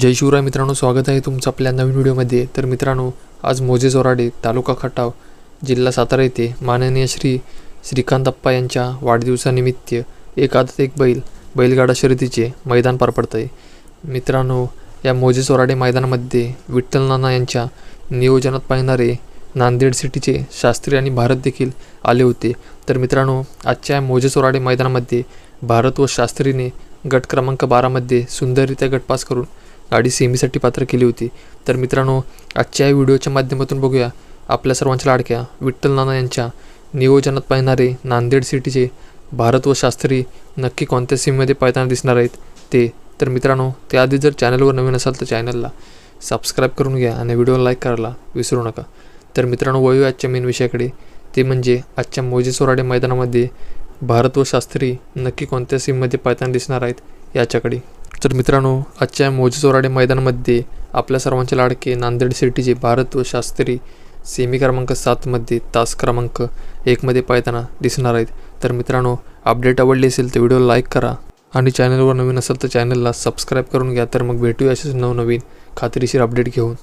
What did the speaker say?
जय शिवराय मित्रांनो स्वागत आहे तुमचं आपल्या नवीन व्हिडिओमध्ये. तर मित्रांनो आज मोजे जोराडे तालुका खटाव जिल्हा सातारा येथे माननीय श्री श्रीकांत अप्पा यांच्या वाढदिवसानिमित्त एक आदत एक बैल बैलगाडा शर्यतीचे मैदान पार पडत आहे मित्रांनो या मोजे चोराडे मैदानामध्ये विठ्ठल नाना यांच्या नियोजनात पाहणारे नांदेड सिटीचे शास्त्री आणि भारत देखील आले होते. तर मित्रांनो आजच्या मोजे सोराडे मैदानामध्ये भारत व शास्त्रीने गट क्रमांक बारामध्ये सुंदररित्या गटपास करून गाडी सेमीसाठी पात्र केली होती. तर मित्रांनो आजच्या या व्हिडिओच्या माध्यमातून बघूया आपल्या सर्वांच्या लाडक्या विठ्ठल नाना यांच्या नियोजनात पाहणारे नांदेड सिटीचे भारत व शास्त्री नक्की कोणत्या सीममध्ये पाहताना दिसणार आहेत ते. तर मित्रांनो त्याआधी जर चॅनलवर नवीन असाल तर चॅनलला सबस्क्राईब करून घ्या आणि व्हिडिओला लाईक करायला विसरू नका. तर मित्रांनो वळूया आजच्या मेन विषयाकडे. ते म्हणजे आजच्या मोजे सोराडे मैदानामध्ये भारत व शास्त्री नक्की कोणत्या सीममध्ये पाहताना दिसणार आहेत याच्याकडे. तर मित्रांनो आजच्या मोजेचोराडे मैदानामध्ये आपल्या सर्वांचे लाडके नांदेड सिटीचे भारत व शास्त्री सेमी क्रमांक सातमध्ये तास क्रमांक एकमध्ये पाहताना दिसणार आहेत. तर मित्रांनो अपडेट आवडली असेल तर व्हिडिओला लाईक करा आणि चॅनलवर नवीन असेल तर चॅनलला सबस्क्राईब करून घ्या. तर मग भेटूया असेच नवनवीन खात्रीशीर अपडेट घेऊन.